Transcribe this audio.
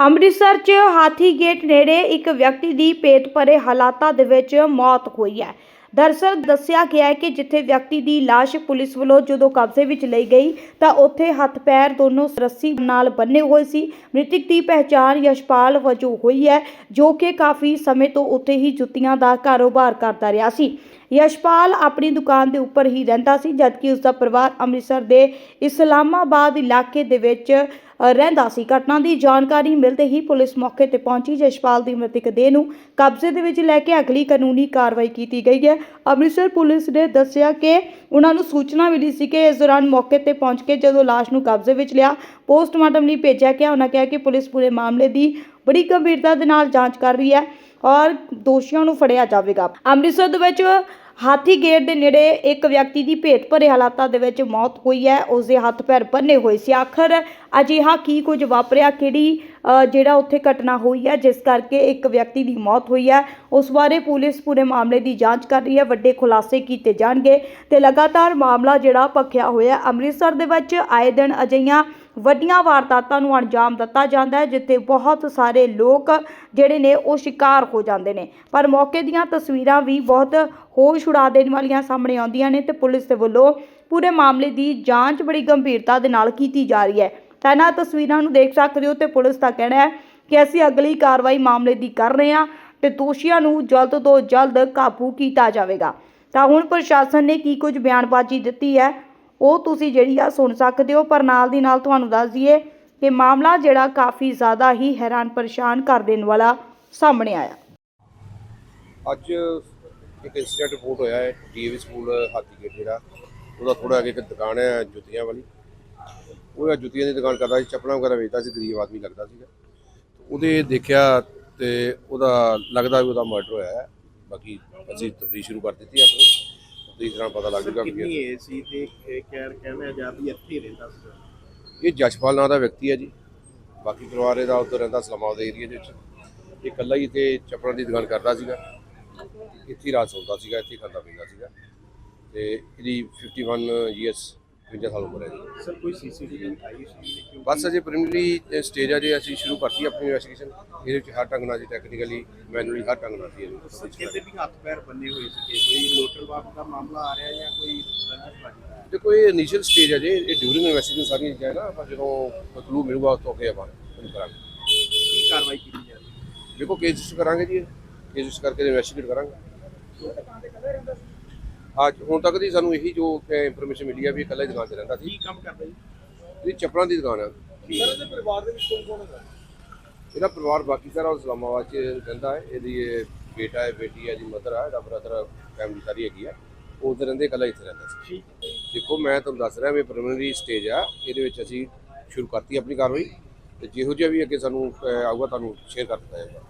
ਅੰਮ੍ਰਿਤਸਰ 'ਚ ਹਾਥੀ ਗੇਟ ਨੇੜੇ ਇੱਕ ਵਿਅਕਤੀ ਦੀ ਪੇਟ ਭਰੇ ਹਾਲਾਤਾਂ ਦੇ ਵਿੱਚ ਮੌਤ ਹੋਈ ਹੈ। ਦਰਅਸਲ ਦੱਸਿਆ ਗਿਆ ਹੈ ਕਿ ਜਿੱਥੇ ਵਿਅਕਤੀ ਦੀ ਲਾਸ਼ ਪੁਲਿਸ ਵੱਲੋਂ ਜਦੋਂ ਕਬਜ਼ੇ ਵਿੱਚ ਲਈ ਗਈ, ਤਾਂ ਉੱਥੇ ਹੱਥ ਪੈਰ ਦੋਨੋਂ ਰੱਸੀ ਨਾਲ ਬੰਨੇ ਹੋਏ ਸੀ। ਮ੍ਰਿਤਕ ਦੀ ਪਹਿਚਾਣ ਯਸ਼ਪਾਲ ਵਜੋਂ ਹੋਈ ਹੈ, ਜੋ ਕਿ ਕਾਫੀ ਸਮੇਂ ਤੋਂ ਉੱਥੇ ਹੀ ਜੁੱਤੀਆਂ ਦਾ ਕਾਰੋਬਾਰ ਕਰਦਾ ਰਿਹਾ ਸੀ। ਯਸ਼ਪਾਲ ਆਪਣੀ ਦੁਕਾਨ ਦੇ ਉੱਪਰ ਹੀ ਰਹਿੰਦਾ ਸੀ, ਜਦਕਿ ਉਸ ਦਾ ਪਰਿਵਾਰ ਅੰਮ੍ਰਿਤਸਰ ਦੇ ਇਸਲਾਮਾਬਾਦ ਇਲਾਕੇ ਦੇ ਵਿੱਚ ਰਹਿੰਦਾ ਸੀ। ਘਟਨਾ ਦੀ ਜਾਣਕਾਰੀ ਮਿਲਦੇ ਹੀ ਪੁਲਿਸ ਮੌਕੇ ਤੇ ਪਹੁੰਚੀ। ਜਸ਼ਪਾਲ ਦੀ ਮ੍ਰਿਤਕ ਦੇਹ ਨੂੰ ਕਬਜ਼ੇ ਦੇ ਵਿੱਚ ਲੈ ਕੇ ਅਗਲੀ ਕਾਨੂੰਨੀ ਕਾਰਵਾਈ ਕੀਤੀ ਗਈ ਹੈ। ਅੰਮ੍ਰਿਤਸਰ ਪੁਲਿਸ ਨੇ ਦੱਸਿਆ ਕਿ ਉਹਨਾਂ ਨੂੰ ਸੂਚਨਾ ਮਿਲੀ ਸੀ ਕਿ ਇਸ ਦੌਰਾਨ ਮੌਕੇ ਤੇ ਪਹੁੰਚ ਕੇ ਜਦੋਂ ਲਾਸ਼ ਨੂੰ ਕਬਜ਼ੇ ਵਿੱਚ ਲਿਆ, ਪੋਸਟਮਾਰਟਮ ਲਈ ਭੇਜਿਆ ਗਿਆ। ਉਹਨਾਂ ਕਿਹਾ ਕਿ ਪੁਲਿਸ ਪੂਰੇ ਮਾਮਲੇ ਦੀ ਬੜੀ ਗੰਭੀਰਤਾ ਦੇ ਨਾਲ ਜਾਂਚ ਕਰ ਰਹੀ ਹੈ। ਔਰ ਦੋਸ਼ੀਆਂ ਨੂੰ ਫੜਿਆ ਜਾਵੇਗਾ। ਅੰਮ੍ਰਿਤਸਰ ਦੇ ਵਿੱਚ ਹਾਥੀ ਗੇਟ ਦੇ ਨੇੜੇ ਇੱਕ ਵਿਅਕਤੀ ਦੀ ਭੇਟ ਭਰੇ ਹਾਲਾਤਾਂ ਦੇ ਵਿੱਚ ਮੌਤ ਹੋਈ ਹੈ। ਉਸ ਦੇ ਹੱਥ ਪੈਰ ਬੰਨੇ ਹੋਏ ਸੀ। ਆਖਰ ਅਜਿਹਾ ਕੀ ਕੁਝ ਵਾਪਰਿਆ? ਕਿਹੜੀ ਜਿਹੜਾ ਉੱਥੇ ਘਟਨਾ ਹੋਈ ਹੈ, ਜਿਸ ਕਰਕੇ ਇੱਕ ਵਿਅਕਤੀ ਦੀ ਮੌਤ ਹੋਈ ਹੈ? ਉਸ ਬਾਰੇ ਪੁਲਿਸ ਪੂਰੇ ਮਾਮਲੇ ਦੀ ਜਾਂਚ ਕਰ ਰਹੀ ਹੈ। ਵੱਡੇ ਖੁਲਾਸੇ ਕੀਤੇ ਜਾਣਗੇ ਤੇ ਲਗਾਤਾਰ ਮਾਮਲਾ ਜਿਹੜਾ ਭਖਿਆ ਹੋਇਆ ਅੰਮ੍ਰਿਤਸਰ ਦੇ ਵਿੱਚ ਆਏ ਦਿਨ ਅਜਿਹੀਆਂ ਵੱਡੀਆਂ ਵਾਰਦਾਤਾਂ ਨੂੰ ਅੰਜਾਮ ਦਿੱਤਾ ਜਾਂਦਾ ਹੈ, ਜਿੱਥੇ ਬਹੁਤ ਸਾਰੇ ਲੋਕ ਜਿਹੜੇ ਨੇ ਉਹ ਸ਼ਿਕਾਰ ਹੋ ਜਾਂਦੇ ਨੇ। ਪਰ ਮੌਕੇ ਦੀਆਂ ਤਸਵੀਰਾਂ ਵੀ ਬਹੁਤ ਹੋਸ਼ ਉਡਾ ਦੇਣ ਵਾਲੀਆਂ ਸਾਹਮਣੇ ਆਉਂਦੀਆਂ ਨੇ ਤੇ ਪੁਲਿਸ ਦੇ ਵੱਲੋਂ ਪੂਰੇ ਮਾਮਲੇ ਦੀ ਜਾਂਚ ਬੜੀ ਗੰਭੀਰਤਾ ਦੇ ਨਾਲ ਕੀਤੀ ਜਾ ਰਹੀ ਹੈ। ਤਾਂ ਇਹਨਾਂ ਤਸਵੀਰਾਂ ਨੂੰ ਦੇਖ ਸਕਦੇ ਹੋ ਤੇ ਪੁਲਿਸ ਦਾ ਕਹਿਣਾ ਹੈ ਕਿ ਅਸੀਂ ਅਗਲੀ ਕਾਰਵਾਈ ਮਾਮਲੇ ਦੀ ਕਰ ਰਹੇ ਹਾਂ ਤੇ ਦੋਸ਼ੀਆਂ ਨੂੰ ਜਲਦ ਤੋਂ ਜਲਦ ਕਾਬੂ ਕੀਤਾ ਜਾਵੇਗਾ। ਤਾਂ ਹੁਣ ਪ੍ਰਸ਼ਾਸਨ ਨੇ ਕੀ ਕੁਝ ਬਿਆਨਬਾਜ਼ੀ ਦਿੱਤੀ ਹੈ? ਉਹ ਤੁਸੀਂ ਜਿਹੜੀ ਆ ਸੁਣ ਸਕਦੇ ਹੋ, ਪਰ ਨਾਲ ਦੀ ਨਾਲ ਤੁਹਾਨੂੰ ਦੱਸ ਦਈਏ ਕਿ ਮਾਮਲਾ ਜਿਹੜਾ ਕਾਫੀ ਜ਼ਿਆਦਾ ਹੀ ਹੈਰਾਨ ਪਰੇਸ਼ਾਨ ਕਰ ਦੇਣ ਵਾਲਾ ਸਾਹਮਣੇ ਆਇਆ। ਅੱਜ ਇੱਕ ਇਨਸੀਡੈਂਟ ਰਿਪੋਰਟ ਹੋਇਆ ਹੈ ਡੀਏਵੀ ਸਕੂਲ ਹਾਥੀਗੇਟ ਜਿਹੜਾ, ਉਹਦਾ ਥੋੜਾ ਅੱਗੇ ਇੱਕ ਦੁਕਾਨ ਹੈ ਜੁੱਤੀਆਂ ਵਾਲੀ। ਉਹ ਜੁੱਤੀਆਂ ਦੀ ਦੁਕਾਨ ਕਰਦਾ ਸੀ, ਚੱਪਲਾਂ ਵਗੈਰਾ ਵੇਚਦਾ ਸੀ, ਗਰੀਬ ਆਦਮੀ ਲੱਗਦਾ ਸੀਗਾ। ਉਹਦੇ ਦੇਖਿਆ ਤੇ ਉਹਦਾ ਲੱਗਦਾ ਵੀ ਉਹਦਾ ਮਰਡਰ ਹੋਇਆ ਹੈ। ਬਾਕੀ ਅਸੀਂ ਤਫਤੀਸ਼ ਸ਼ੁਰੂ ਕਰ ਦਿੱਤੀ ਆਪਣੀ। ਤਫਤੀਸ਼ ਨਾਲ ਪਤਾ ਲੱਗ ਜੂਗਾ ਕਿੰਨੀ ਏਜ ਸੀ ਤੇ ਇਹ ਕਹਿ ਕਹਿਣਾ ਜਾ ਵੀ ਇੱਥੇ ਹੀ ਰਹਿੰਦਾ ਸੀ ਇਹ ਜਸ਼ਪਾਲ ਨਾਂ ਦਾ ਵਿਅਕਤੀ ਹੈ ਜੀ। ਬਾਕੀ ਪਰਿਵਾਰ ਇਹਦਾ ਉੱਧਰ ਰਹਿੰਦਾ ਸਲਾਮਾਬਾਦ ਏਰੀਆ ਦੇ ਵਿੱਚ। ਇਹ ਇਕੱਲਾ ਹੀ ਤੇ ਚੱਪਲਾਂ ਦੀ ਦੁਕਾਨ ਕਰਦਾ ਸੀਗਾ। ਇੱਥੇ ਰਾਤ ਸੌਂਦਾ ਸੀਗਾ ਇੱਥੇ ਖਾਂਦਾ ਪੀਂਦਾ ਸੀਗਾ। ਤੇ ਇਹਦੀ 51 ਇਅਰਸ 55 ਸਾਲ ਉਮਰ ਹੈ ਜੀ। ਸਰ ਕੋਈ ਸੀਸੀਟੀਵੀ ਆਈ ਸੀ ਕਿਉਂਕਿ ਬਸ ਅਜੇ ਪ੍ਰੀਲਿਮਿਨਰੀ ਸਟੇਜ ਆ ਜੇ ਅਸੀਂ ਸ਼ੁਰੂ ਕਰਤੀ ਆਪਣੀ ਇਨਵੈਸਟੀਗੇਸ਼ਨ ਇਹਦੇ ਵਿੱਚ ਹਰ ਢੰਗ ਨਾਲ ਜੀ ਟੈਕਨੀਕਲੀ ਮੈਨੂਅਲੀ ਹਰ ਢੰਗ ਨਾਲ ਸੀ ਸਰ ਕਹਿੰਦੇ ਵੀ ਹੱਥ ਪੈਰ ਬੰਨੇ ਹੋਏ ਸੀ? ਕੋਈ ਲੋਟਲ ਬਾਪ ਦਾ ਮਾਮਲਾ ਆ ਰਿਹਾ ਜਾਂ ਕੋਈ? ਤੇ ਕੋਈ ਇਨੀਸ਼ੀਅਲ ਸਟੇਜ ਹੈ ਜੇ ਇਹ ਡਿਊਰਿੰਗ ਇਨਵੈਸਟੀਗੇਸ਼ਨ ਸਾਰੀਆਂ ਚੀਜ਼ਾਂ ਹੈ ਨਾ ਆਪਾਂ ਜਦੋਂ ਕਲੂ ਮਿਲੂਗਾ ਉਸ ਤੋਂ ਅੱਗੇ ਆਪਾਂ ਉਹਨੂੰ ਕਰਾਂਗੇ। ਕੀ ਕਾਰਵਾਈ ਕੀਤੀ ਜਾ ਰਹੀ ਹੈ? ਦੇਖੋ ਕੇਸ ਰਜਿਸਟਰ ਕਰਾਂਗੇ ਜੀ ਕੇਸ ਰਜਿਸਟਰ ਕਰਕੇ ਇਨਵੈਸਟੀਗੇਟ ਕਰਾਂਗੇ। ਅੱਜ ਹੁਣ ਤੱਕ ਦੀ ਸਾਨੂੰ ਇਹੀ ਜੋ ਇਨਫੋਰਮੇਸ਼ਨ ਮਿਲੀ ਹੈ ਵੀ ਇਕੱਲਾ ਦੁਕਾਨ ਤੇ ਰਹਿੰਦਾ ਸੀ। ਕੀ ਕੰਮ ਕਰਦਾ ਜੀ? ਇਹ ਚੱਪਲਾਂ ਦੀ ਦੁਕਾਨ ਹੈ। ਸਰ ਇਹਦੇ ਪਰਿਵਾਰ ਦੇ ਵਿੱਚ ਕੌਣ ਕੌਣ ਹੈ ਇਹਦਾ ਪਰਿਵਾਰ ਬਾਕੀ ਸਾਰਾ ਇਸਲਾਮਾਬਾਦ ਚ ਰਹਿੰਦਾ ਹੈ। ਇਹਦੀ ਇਹ ਬੇਟਾ ਹੈ ਬੇਟੀ ਹੈ ਜੀ ਮਦਰ ਹੈ ਇਹਦਾ ਬ੍ਰਦਰ ਫੈਮਿਲੀ ਸਾਰੀ ਹੈਗੀ ਹੈ ਉਹ ਉਧਰ ਰਹਿੰਦੇ ਇਕੱਲਾ ਇੱਥੇ ਰਹਿੰਦਾ ਸੀ। ਦੇਖੋ ਮੈਂ ਤੁਹਾਨੂੰ ਦੱਸ ਰਿਹਾ ਵੀ ਪ੍ਰੀਲਿਮਿਨਰੀ ਸਟੇਜ ਆ। ਇਹਦੇ ਵਿੱਚ ਅਸੀਂ ਸ਼ੁਰੂ ਕਰਤੀ ਆਪਣੀ ਕਾਰਵਾਈ। ਤੇ ਜਿਹੋ ਜਿਹਾ ਵੀ ਅੱਗੇ ਸਾਨੂੰ ਆਊਗਾ ਤੁਹਾਨੂੰ ਸ਼ੇਅਰ ਕਰ ਦਿੱਤਾ ਜਾਏਗਾ